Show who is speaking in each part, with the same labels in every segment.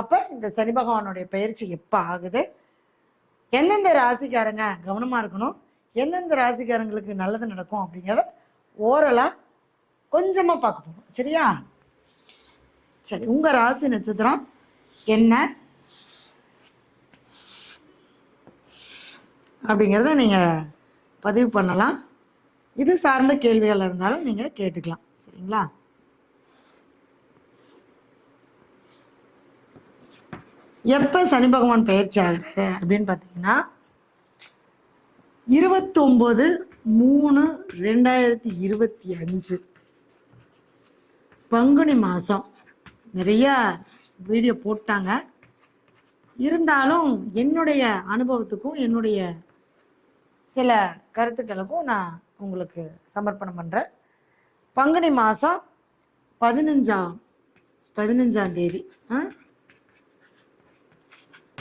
Speaker 1: அப்போ இந்த சனி பகவானுடைய பயிற்சி எப்போ ஆகுது? எந்தெந்த ராசிக்காரங்க கவனமாக இருக்கணும்? எந்தெந்த ராசிக்காரங்களுக்கு நல்லது நடக்கும் அப்படிங்கிறத ஓரலாக கொஞ்சமாக பார்க்க போகணும் சரியா? சரி உங்கள் ராசி நட்சத்திரம் என்ன? அப்படிங்கிறத நீங்கள் பதிவு பண்ணலாம். இது சார்ந்த கேள்விகள் இருந்தாலும் நீங்கள் கேட்டுக்கலாம். சரிங்களா? எப்போ சனி பகவான் பயிற்சி ஆகிறாரு அப்படின்னு பார்த்தீங்கன்னா இருபத்தொம்போது மூணு ரெண்டாயிரத்தி இருபத்தி அஞ்சு. பங்குனி மாதம் நிறையா வீடியோ போட்டாங்க. இருந்தாலும் என்னுடைய அனுபவத்துக்கும் என்னுடைய சில கருத்துக்களுக்கும் நான் உங்களுக்கு சமர்ப்பணம் பண்ணுறேன் பங்குனி மாதம் பதினஞ்சாம் பதினஞ்சாம் தேதி. ஆ?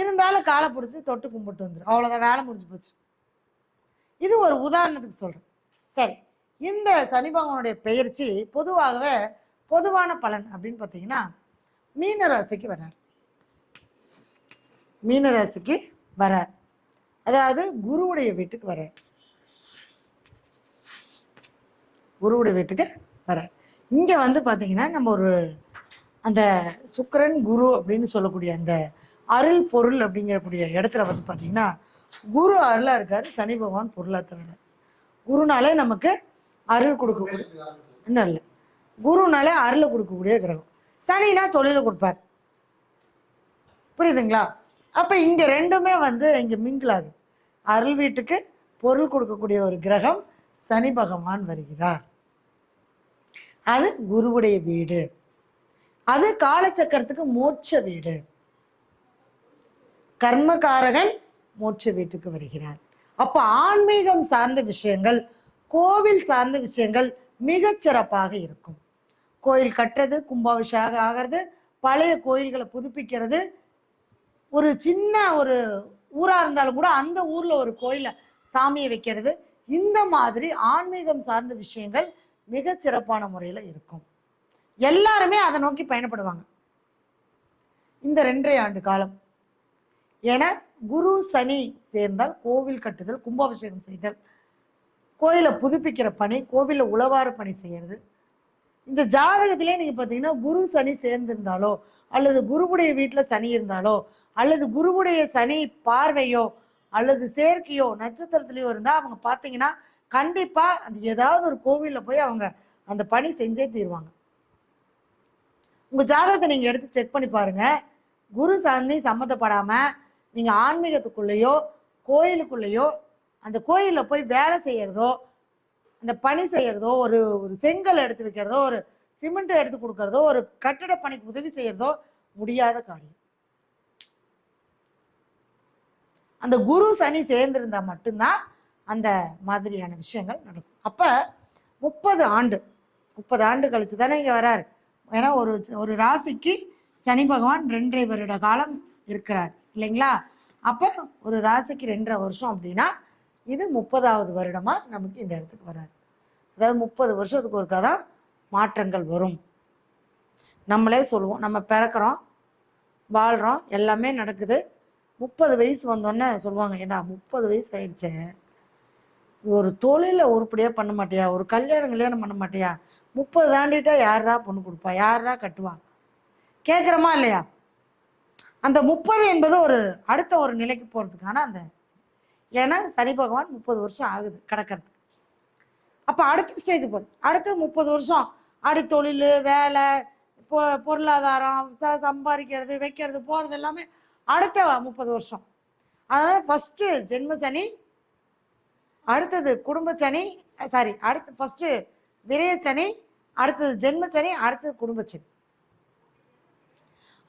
Speaker 1: இருந்தாலும் காலை பிடிச்சி தொட்டு கும்பிட்டு வந்துடும் அவ்வளோதான் வேலை முடிஞ்சு போச்சு. இது ஒரு உதாரணத்துக்கு சொல்கிறேன் சரி இந்த சனி பகவானுடைய பெயர்ச்சி பொதுவாகவே பொதுவான பலன் அப்படின்னு பார்த்தீங்கன்னா மீன ராசிக்கு வரார். மீன ராசிக்கு வரார். அதாவது குருவுடைய வீட்டுக்கு வரார். குருவுடைய வீட்டுக்கு வரார். இங்கே வந்து பார்த்தீங்கன்னா நம்ம ஒரு அந்த சுக்கிரன் குரு அப்படின்னு சொல்லக்கூடிய அந்த அருள் பொருள் அப்படிங்கிறக்கூடிய இடத்துல வந்து பார்த்தீங்கன்னா குரு அருளாக இருக்காரு சனி பகவான் பொருளாக தவிர. குருனாலே நமக்கு அருள் கொடுக்கக்கூடிய இன்னும் இல்லை. குருனாலே அருளை கொடுக்கக்கூடிய கிரகம். சனினா தொழிலை கொடுப்பார். புரியுதுங்களா? அப்போ இங்கே ரெண்டுமே வந்து இங்கே மிங்கிள் ஆகுது. அருள் வீட்டுக்கு பொருள் கொடுக்கக்கூடிய ஒரு கிரகம் சனி பகவான் வருகிறார். அது குருவுடைய வீடு. அது காலச்சக்கரத்துக்கு மோட்ச வீடு. கர்மகாரகன் மோட்ச வீட்டுக்கு வருகிறார் அப்ப ஆன்மீகம் சார்ந்த விஷயங்கள் கோவில் சார்ந்த விஷயங்கள் மிக சிறப்பாக இருக்கும். கோயில் கட்டுறது கும்பாபிஷேகம் ஆகிறது பழைய கோயில்களை புதுப்பிக்கிறது. ஒரு சின்ன ஒரு ஊரா இருந்தாலும் கூட அந்த ஊர்ல ஒரு கோயில சாமியை வைக்கிறது. இந்த மாதிரி ஆன்மீகம் சார்ந்த விஷயங்கள் மிக சிறப்பான முறையில இருக்கும். எல்லாருமே அதை நோக்கி பயணப்படுவாங்க. இந்த ரெண்டரை ஆண்டு காலம். என குரு சனி சேர்ந்தால் கோவில் கட்டுதல் கும்பாபிஷேகம் செய்தல் கோயிலை புதுப்பிக்கிற பணி கோவிலில் உழவார பணி செய்யறது. இந்த ஜாதகத்திலே நீங்கள் பார்த்தீங்கன்னா குரு சனி சேர்ந்திருந்தாலோ அல்லது குருவுடைய வீட்டில் சனி இருந்தாலோ அல்லது குருவுடைய சனி பார்வையோ அல்லது சேர்க்கையோ நட்சத்திரத்துலையோ இருந்தால் அவங்க பார்த்தீங்கன்னா கண்டிப்பாக அந்த ஏதாவது ஒரு கோவிலில் போய் அவங்க அந்த பணி செஞ்சே தீருவாங்க. உங்கள் ஜாதகத்தை நீங்கள் எடுத்து செக் பண்ணி பாருங்க. குரு சனி சம்மந்தப்படாமல் நீங்கள் ஆன்மீகத்துக்குள்ளேயோ கோயிலுக்குள்ளேயோ அந்த கோயிலில் போய் வேலை செய்யறதோ அந்த பணி செய்யறதோ ஒரு ஒரு செங்கல் எடுத்து வைக்கிறதோ ஒரு சிமெண்ட் எடுத்து கொடுக்கறதோ ஒரு கட்டிட பணிக்கு உதவி செய்யறதோ முடியாத காரியம். அந்த குரு சனி சேர்ந்திருந்தா மட்டும்தான் அந்த மாதிரியான விஷயங்கள் நடக்கும். அப்ப முப்பது ஆண்டு முப்பது ஆண்டு கழிச்சு தானே இங்க வராரு. ஏன்னா ஒரு ஒரு ராசிக்கு சனி பகவான் ரெண்டரை வருட காலம் இருக்கிறார். இல்லைங்களா? அப்போ ஒரு ராசிக்கு ரெண்டரை வருஷம் அப்படின்னா இது முப்பதாவது வருடமா நமக்கு இந்த இடத்துக்கு வராது. அதாவது முப்பது வருஷத்துக்கு ஒருக்கா தான் மாற்றங்கள் வரும். நம்மளே சொல்லுவோம் நம்ம பிறக்கிறோம் வாழ்கிறோம் எல்லாமே நடக்குது. முப்பது வயசு வந்தோடனே சொல்லுவாங்க ஏன்னா முப்பது வயசு ஆயிடுச்சே? ஒரு தொழிலை உருப்படியாக பண்ண மாட்டியா? ஒரு கல்யாணம் கல்யாணம் பண்ண மாட்டியா? முப்பது தாண்டிட்டா யாரா பொண்ணு கொடுப்பா? யாரா கட்டுவா? கேட்குறமா இல்லையா? அந்த முப்பது என்பது ஒரு அடுத்த ஒரு நிலைக்கு போகிறதுக்கான அந்த ஏன்னா சனி பகவான் முப்பது வருஷம் ஆகுது கிடக்கிறதுக்கு. அப்போ அடுத்த ஸ்டேஜ் போகுது அடுத்து முப்பது வருஷம். அடி தொழில் வேலை பொ பொருளாதாரம் ச சம்பாதிக்கிறது வைக்கிறது போகிறது எல்லாமே அடுத்த முப்பது வருஷம். அதனால் ஃபஸ்ட்டு ஜென்ம சனி அடுத்தது குடும்ப சனி சாரி அடுத்து ஃபஸ்ட்டு விரய சனி அடுத்தது ஜென்ம சனி அடுத்தது குடும்ப சனி.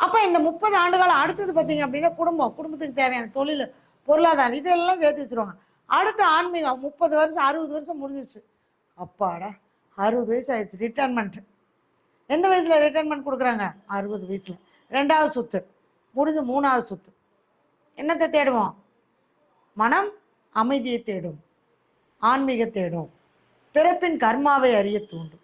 Speaker 1: அப்போ இந்த முப்பது ஆண்டுகாலம் அடுத்தது பார்த்தீங்க அப்படின்னா குடும்பம் குடும்பத்துக்கு தேவையான தொழில் பொருளாதாரம் இதெல்லாம் சேர்த்து வச்சிருவாங்க. அடுத்த ஆன்மீகம் முப்பது வருஷம் அறுபது வருஷம் முடிஞ்சிச்சு அப்பாடா அறுபது வயசு ஆயிடுச்சு ரிட்டைர்மெண்ட் எந்த வயசில் ரிட்டைர்மெண்ட் கொடுக்குறாங்க? அறுபது வயசில். ரெண்டாவது சொத்து முடிஞ்சு மூணாவது சொத்து. என்னத்தை தேடுவோம்? மனம் அமைதியை தேடும் ஆன்மீக தேடும் பிறப்பின் கர்மாவை அறிய தூண்டும்.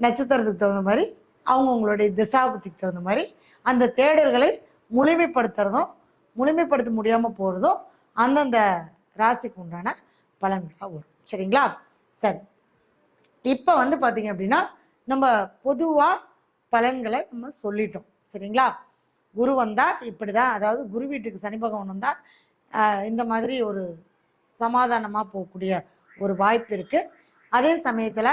Speaker 1: நட்சத்திரத்துக்கு தகுந்த மாதிரி அவங்கவுங்களுடைய திசாபுத்திக்கு தகுந்த மாதிரி அந்த தேடல்களை முழுமைப்படுத்துறதும் முழுமைப்படுத்த முடியாமல் போகிறதும் அந்தந்த ராசிக்கு உண்டான பலன்களாக வரும். சரிங்களா? சரி. இப்போ வந்து பார்த்தீங்க அப்படின்னா நம்ம பொதுவாக பலன்களை நம்ம சொல்லிட்டோம். சரிங்களா? குரு வந்தால் இப்படி தான் அதாவது குரு வீட்டுக்கு சனி பகவான் வந்தால் இந்த மாதிரி ஒரு சமாதானமாக போகக்கூடிய ஒரு வாய்ப்பு இருக்குது அதே சமயத்தில்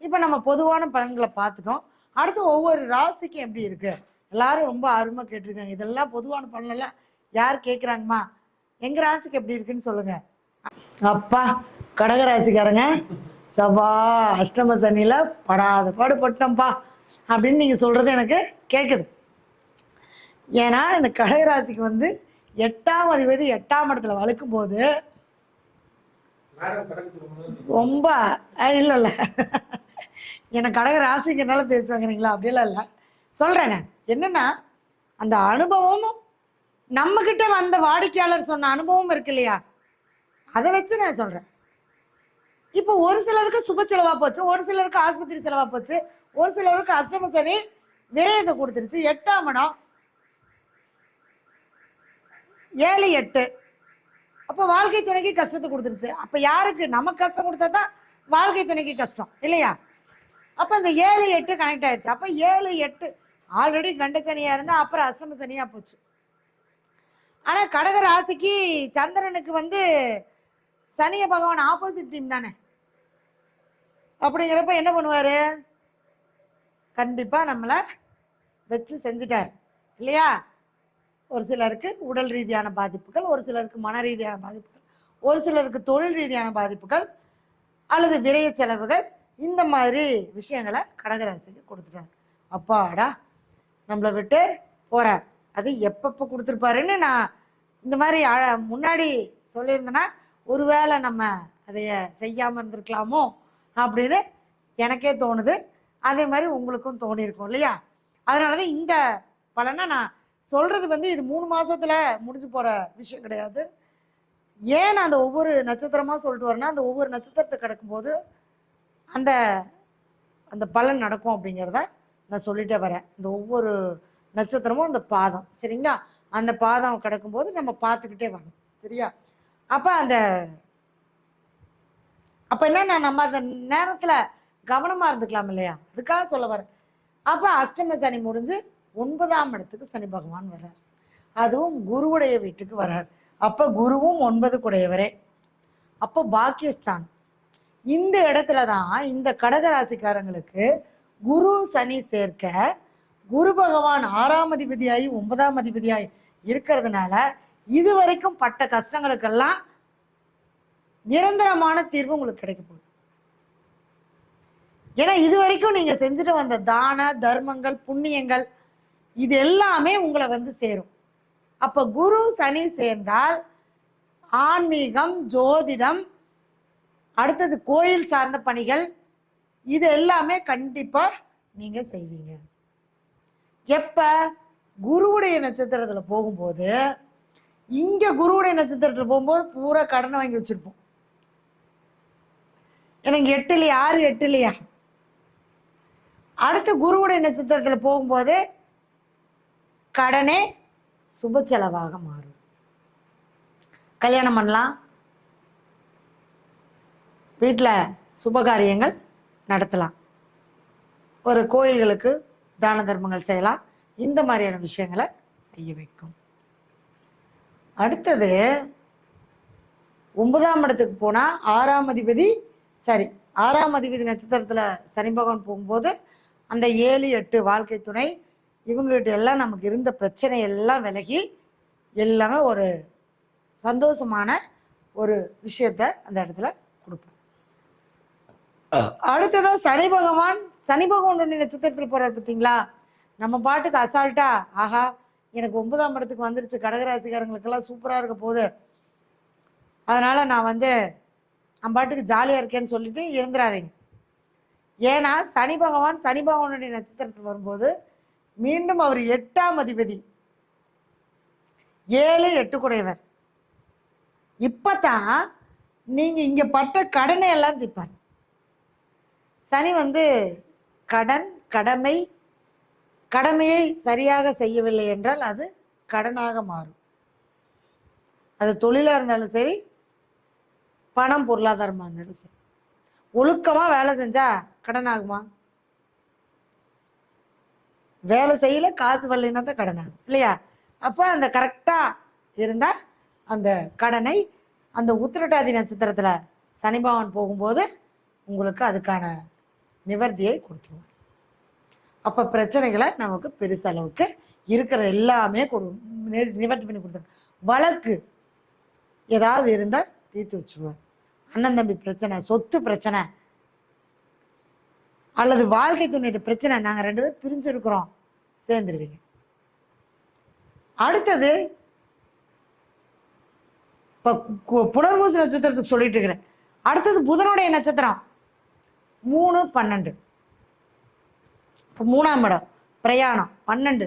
Speaker 1: இப்போ நம்ம பொதுவான பலன்களை பார்த்துட்டோம். அடுத்து ஒவ்வொரு ராசிக்கும் எப்படி இருக்கு? எல்லாரும் ரொம்ப ஆர்வமாக கேட்டிருக்காங்க. இதெல்லாம் பொதுவான பலனெல்லாம் யார் கேட்குறாங்கம்மா எங்கள் ராசிக்கு எப்படி இருக்குன்னு சொல்லுங்க. அப்பா கடகராசிக்காரங்க சபா அஷ்டம சனியில் படாத பாடு பட்டோம்ப்பா அப்படின்னு நீங்கள் சொல்கிறது எனக்கு கேட்குது ஏன்னா இந்த கடகராசிக்கு வந்து எட்டாம் அதிபதி எட்டாம் இடத்துல வளர்க்கும் போது ரொம்ப இல்ல இல்ல எனக்கு கடக ராசிங்கிறனால பேசுவாங்கிறீங்களா? அப்படிலாம் இல்லை. சொல்கிறேன் நான் என்னென்னா அந்த அனுபவமும் நம்மக்கிட்ட வந்த வாடிக்கையாளர் சொன்ன அனுபவம் இருக்கு இல்லையா? அதை வச்சு நான் சொல்கிறேன் இப்போ ஒரு சிலருக்கு சுப செலவாக போச்சு ஒரு சிலருக்கு ஆஸ்பத்திரி செலவாக போச்சு ஒரு சிலருக்கு அஷ்டம சனி விரயத்தை கொடுத்துருச்சு. எட்டாம் இடம். ஏழு எட்டு. அப்போ வாழ்க்கை துணைக்கு கஷ்டத்தை கொடுத்துருச்சு. அப்போ யாருக்கு? நமக்கு கஷ்டம் கொடுத்தா தான் வாழ்க்கை துணைக்கு கஷ்டம் இல்லையா? அப்போ இந்த ஏழு எட்டு கனெக்ட் ஆயிடுச்சு. அப்போ ஏழு எட்டு. ஆல்ரெடி கண்ட சனியாக இருந்தால் அப்புறம் அஷ்டம சனியாக போச்சு. ஆனால் கடக ராசிக்கு சந்திரனுக்கு வந்து சனிய பகவான் ஆப்போசிட் டீம் தானே. அப்படிங்கிறப்ப என்ன பண்ணுவார்? கண்டிப்பாக நம்மளை வச்சு செஞ்சுட்டார். இல்லையா? ஒரு சிலருக்கு உடல் ரீதியான பாதிப்புகள் ஒரு சிலருக்கு மன ரீதியான பாதிப்புகள் ஒரு சிலருக்கு தொழில் ரீதியான பாதிப்புகள் அல்லது விரைய செலவுகள் இந்த மாதிரி விஷயங்களை கடகராசிக்கு கொடுத்துட்டார். அப்பாடா நம்மளை விட்டு போகிறார் அது எப்பப்போ கொடுத்துருப்பாருன்னு நான் இந்த மாதிரி அழ- முன்னாடி சொல்லியிருந்தேன்னா ஒருவேளை நம்ம அதைய செய்யாமல் இருந்திருக்கலாமோ அப்படின்னு எனக்கே தோணுது. அதே மாதிரி உங்களுக்கும் தோணியிருக்கும் இல்லையா? அதனால தான் இந்த பலனை நான் சொல்கிறது வந்து இது மூணு மாதத்தில் முடிஞ்சு போகிற விஷயம் கிடையாது. ஏன் அந்த ஒவ்வொரு நட்சத்திரமாக சொல்லிட்டு வரேன்னா அந்த ஒவ்வொரு நட்சத்திரத்தை கிடக்கும்போது அந்த அந்த பலன் நடக்கும் அப்படிங்கிறத நான் சொல்லிட்டே வரேன். இந்த ஒவ்வொரு நட்சத்திரமும் அந்த பாதம். சரிங்களா? அந்த பாதம் கிடக்கும்போது நம்ம பார்த்துக்கிட்டே வரணும். சரியா? அப்போ அந்த அப்போ என்ன நம்ம அந்த நேரத்தில் கவனமாக இருந்துக்கலாம் இல்லையா? அதுக்காக சொல்ல வரேன். அப்போ அஷ்டம சனி முடிஞ்சு ஒன்பதாம் இடத்துக்கு சனி பகவான் வர்றார். அதுவும் குருவுடைய வீட்டுக்கு வர்றார். அப்போ குருவும் ஒன்பது குடையவரே அப்போ பாக்கியஸ்தான் இந்த இடத்துல தான் இந்த கடகராசிக்காரங்களுக்கு குரு சனி சேர்க்க குரு பகவான் ஆறாம் அதிபதியாகி ஒன்பதாம் அதிபதியாகி இருக்கிறதுனால இது வரைக்கும் பட்ட கஷ்டங்களுக்கெல்லாம் நிரந்தரமான தீர்வு உங்களுக்கு கிடைக்க போகுது. ஏன்னா இது வரைக்கும் நீங்க செஞ்சுட்டு வந்த தான தர்மங்கள் புண்ணியங்கள் இது எல்லாமே உங்களை வந்து சேரும். அப்ப குரு சனி சேர்ந்தால் ஆன்மீகம் ஜோதிடம் அடுத்தது கோயில் சார்ந்த பணிகள் இது எல்லாமே கண்டிப்பாக நீங்கள் செய்வீங்க. எப்போ? குருவுடைய நட்சத்திரத்தில் போகும்போது இங்கே குருவுடைய நட்சத்திரத்தில் போகும்போது பூரா கடனை வாங்கி வச்சிருப்போம். எனக்கு எட்டு இல்லையா? ஆறு எட்டு இல்லையா? அடுத்து குருவுடைய நட்சத்திரத்தில் போகும்போது கடனே சுப செலவாக மாறும். கல்யாணம் பண்ணலாம் வீட்டில் சுபகாரியங்கள் நடத்தலாம். ஒரு கோயில்களுக்கு தான தர்மங்கள் செய்யலாம். இந்த மாதிரியான விஷயங்களை செய்ய வைக்கும். அடுத்தது ஒன்பதாம் இடத்துக்கு போனால் ஆறாம் அதிபதி சரி ஆறாம் அதிபதி நட்சத்திரத்தில் சனி பகவான் போகும்போது அந்த ஏழு எட்டு வாழ்க்கை துணை இவங்ககிட்ட எல்லாம் நமக்கு இருந்த பிரச்சனை எல்லாம் விலகி எல்லாமே ஒரு சந்தோஷமான ஒரு விஷயத்த அந்த இடத்துல அடுத்ததா சனி பகவான் சனி பகவானுடைய நட்சத்திரத்தில் போறார் பார்த்தீங்களா நம்ம பாட்டுக்கு அசால்ட்டா ஆஹா எனக்கு ஒன்பதாம் இடத்துக்கு வந்துருச்சு கடகராசிக்காரங்களுக்கெல்லாம் சூப்பராக இருக்க போகுது. அதனால நான் வந்து நம்ம பாட்டுக்கு ஜாலியாக இருக்கேன்னு சொல்லிட்டு இருந்துடாதீங்க ஏன்னா சனி பகவான் சனி பகவானுடைய நட்சத்திரத்தில் வரும்போது மீண்டும் அவர் எட்டாம் அதிபதி. ஏழு எட்டு குடையவர். இப்பதான் நீங்க இங்க பட்ட கடனை எல்லாம் திப்பார் சனி வந்து கடன் கடமை கடமையை சரியாக செய்யவில்லை என்றால் அது கடனாக மாறும். அது தொழிலாக இருந்தாலும் சரி பணம் பொருளாதாரமாக இருந்தாலும் சரி. ஒழுக்கமாக வேலை செஞ்சா கடன் ஆகுமா வேலை செய்யல காசு வரலைன்னா தான் கடன் ஆகும் இல்லையா? அப்போ அந்த கரெக்டாக இருந்தால் அந்த கடனை அந்த உத்திரட்டாதி நட்சத்திரத்தில் சனிபவன் போகும்போது உங்களுக்கு அதுக்கான நிவர்த்தியை கொடுத்துருவார் அப்போ பிரச்சனைகளை நமக்கு பெருசளவுக்கு இருக்கிற எல்லாமே கொடு நிவர்த்தி பண்ணி கொடுத்துருவேன் வழக்கு ஏதாவது இருந்தால் தீர்த்து வச்சுருவார் அண்ணன் தம்பி பிரச்சனை சொத்து பிரச்சனை அல்லது வாழ்க்கை துணையிட்ட பிரச்சனை நாங்கள் ரெண்டு பேரும் பிரிஞ்சிருக்கிறோம் சேர்ந்துருவீங்க. அடுத்தது இப்போ கு- புனர்பூச நட்சத்திரத்துக்கு சொல்லிட்டு இருக்கிறேன். அடுத்தது புதனுடைய நட்சத்திரம். மூணு பன்னெண்டு. இப்போ மூணாம் இடம் பிரயாணம் பன்னெண்டு.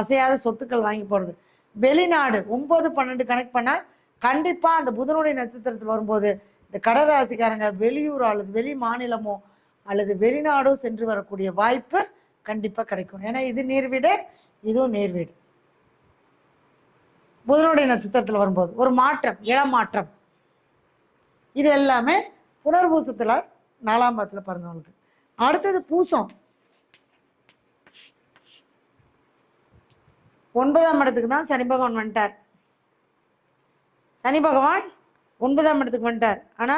Speaker 1: அசையாத சொத்துக்கள் வாங்கி போகிறது வெளிநாடு ஒம்பது பன்னெண்டு கனெக்ட் பண்ணால் கண்டிப்பாக அந்த புதனுடைய நட்சத்திரத்தில் வரும்போது இந்த கடகராசிக்காரங்க வெளியூர் அல்லது வெளி மாநிலமோ அல்லது வெளிநாடோ சென்று வரக்கூடிய வாய்ப்பு கண்டிப்பாக கிடைக்கும். ஏன்னா இது நீர்வீடு இதுவும் நீர்வீடு. புதனுடைய நட்சத்திரத்தில் வரும்போது ஒரு மாற்றம் இளமாற்றம். இது எல்லாமே புனர்பூசத்தில் நாலாம் பாதத்துல பிறந்தவங்களுக்கு அடுத்தது பூசம். ஒன்பதாம் இடத்துக்கு தான் சனி பகவான் வந்துட்டார். சனி பகவான் ஒன்பதாம் இடத்துக்கு வந்துட்டார். ஆனா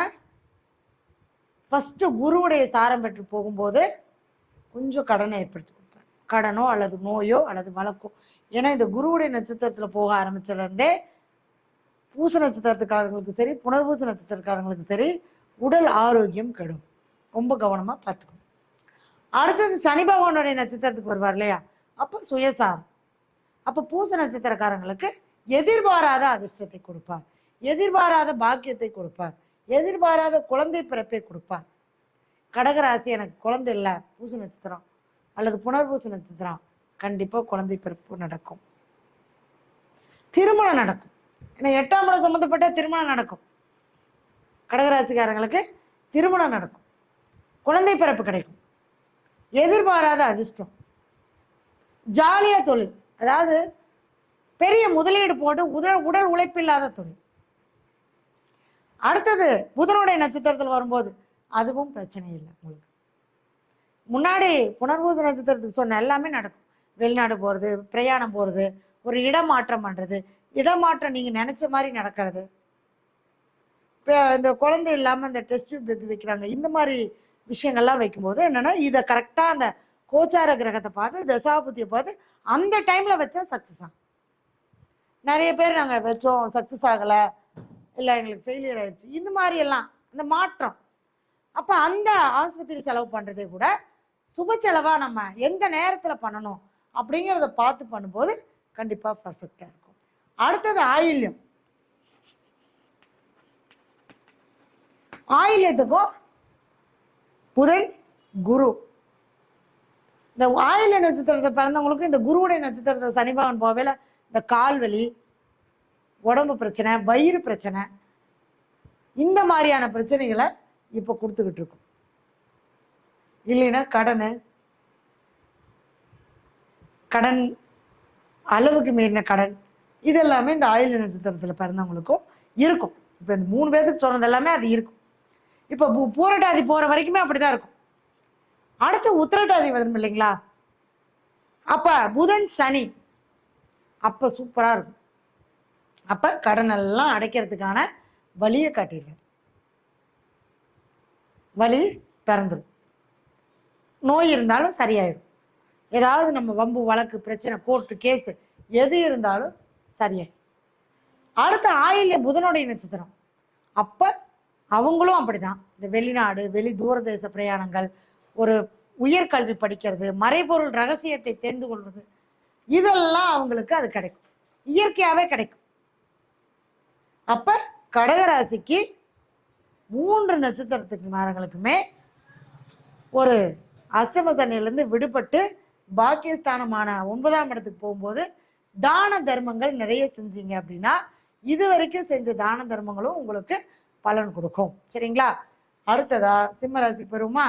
Speaker 1: ஃபஸ்ட்டு குருவுடைய சாரம் பெற்று போகும்போது கொஞ்சம் கடனை ஏற்படுத்தி கொடுப்பார். கடனோ அல்லது நோயோ அல்லது வழக்கோ. ஏன்னா இந்த குருவுடைய நட்சத்திரத்தில் போக ஆரம்பிச்சதுலேருந்தே பூச நட்சத்திரத்துக்காரங்களுக்கு சரி புனர்பூச நட்சத்திரக்காரங்களுக்கு சரி உடல் ஆரோக்கியம் கெடும். ரொம்ப கவனமாக பார்த்துக்கணும். அடுத்தது சனி பகவானுடைய நட்சத்திரத்துக்கு வருவார் இல்லையா? அப்போ சுயசாரம் அப்போ பூச நட்சத்திரக்காரங்களுக்கு எதிர்பாராத அதிர்ஷ்டத்தை கொடுப்பார். எதிர்பாராத பாக்கியத்தை கொடுப்பார். எதிர்பாராத குழந்தை பிறப்பை கொடுப்பார். கடகராசி எனக்கு குழந்தை இல்லை பூச நட்சத்திரம் அல்லது புனர்பூச நட்சத்திரம் கண்டிப்பாக குழந்தை பிறப்பு நடக்கும். திருமணம் நடக்கும். ஏன்னா எட்டாம் இடம் சம்மந்தப்பட்ட திருமணம் நடக்கும். கடகராசிக்காரங்களுக்கு திருமணம் நடக்கும். குழந்தை பிறப்பு கிடைக்கும். எதிர்பாராத அதிர்ஷ்டம். ஜாலியா தொழில். அதாவது பெரிய முதலீடு போட்டு உடல் உடல் உழைப்பில்லாத தொழில். அடுத்தது புதனுடைய நட்சத்திரத்தில் வரும்போது அதுவும் பிரச்சனை இல்லை உங்களுக்கு. முன்னாடி புனர்பூச நட்சத்திரத்துக்கு சொன்ன எல்லாமே நடக்கும். வெளிநாடு போகிறது பிரயாணம் போகிறது ஒரு இடமாற்றம் பண்ணுறது இடமாற்றம் நீங்கள் நினச்ச மாதிரி நடக்கிறது. இப்போ இந்த குழந்தை இல்லாமல் இந்த டெஸ்ட் பேபி வைக்கிறாங்க இந்த மாதிரி விஷயங்கள்லாம் வைக்கும்போது என்னன்னா இதை கரெக்டாக அந்த கோச்சார கிரகத்தை பார்த்து தசாபுத்தியை பார்த்து அந்த டைமில் வச்சா சக்ஸஸ் ஆகும் நிறைய பேர் நாங்கள் வச்சோம் சக்ஸஸ் ஆகலை இல்லை எங்களுக்கு ஃபெயிலியர் ஆயிடுச்சு இந்த மாதிரி எல்லாம் அந்த மாற்றம். அப்போ அந்த ஆஸ்பத்திரி செலவு பண்ணுறதே கூட சுப செலவாக நம்ம எந்த நேரத்தில் பண்ணணும் அப்படிங்கிறத பார்த்து பண்ணும்போது கண்டிப்பாக பர்ஃபெக்டாக இருக்கும். அடுத்தது ஆயில்யம். ஆயில்யத்துக்கும் புதன் குரு. இந்த ஆயில நட்சத்திரத்தை பிறந்தவங்களுக்கு இந்த குருவுடைய நட்சத்திரத்தை சனி போவேல இந்த கால் வலி உடம்பு பிரச்சனை வயிறு பிரச்சனை இந்த மாதிரியான பிரச்சனைகளை இப்போ கொடுத்துக்கிட்டு இருக்கும். இல்லைன்னா கடன் கடன் அளவுக்கு மீறின கடன் இதெல்லாமே இந்த ஆயுள் நட்சத்திரத்தில் பிறந்தவங்களுக்கும் இருக்கும். இப்போ இந்த மூணு பேருக்கு சொன்னது எல்லாமே அது இருக்கும். இப்போ பூரட்டாதி போகிற வரைக்குமே அப்படிதான் இருக்கும். அடுத்து உத்திரட்டாதி வரும் இல்லைங்களா? அப்போ புதன் சனி. அப்போ சூப்பராக இருக்கும். அப்போ கடன் எல்லாம் அடைக்கிறதுக்கான வழியை காட்டியிருக்காரு. வழி பிறந்துடும் நோய் இருந்தாலும் சரியாயிடும். ஏதாவது நம்ம வம்பு வழக்கு பிரச்சனை கோர்ட்டு கேஸு எது இருந்தாலும் சரியாயிடும் அடுத்த ஆயில்ய புதனுடைய நட்சத்திரம். அப்போ அவங்களும் அப்படிதான். இந்த வெளிநாடு வெளி தூரதேச பிரயாணங்கள் ஒரு உயர்கல்வி படிக்கிறது மறைபொருள் ரகசியத்தை தெரிந்து கொள்வது இதெல்லாம் அவங்களுக்கு அது கிடைக்கும். இயற்கையாகவே கிடைக்கும். அப்ப கடகராசிக்கு மூன்று நட்சத்திரத்துக்கு மாரங்களுக்குமே ஒரு அஷ்டம சனியிலேருந்து விடுபட்டு பாக்கியஸ்தானமான ஒன்பதாம் இடத்துக்கு போகும்போது தான தர்மங்கள் நிறைய செஞ்சீங்க அப்படின்னா இது வரைக்கும் செஞ்ச தான தர்மங்களும் உங்களுக்கு பலன் கொடுக்கும். சரிங்களா? அடுத்ததா சிம்ம ராசி பெறுமா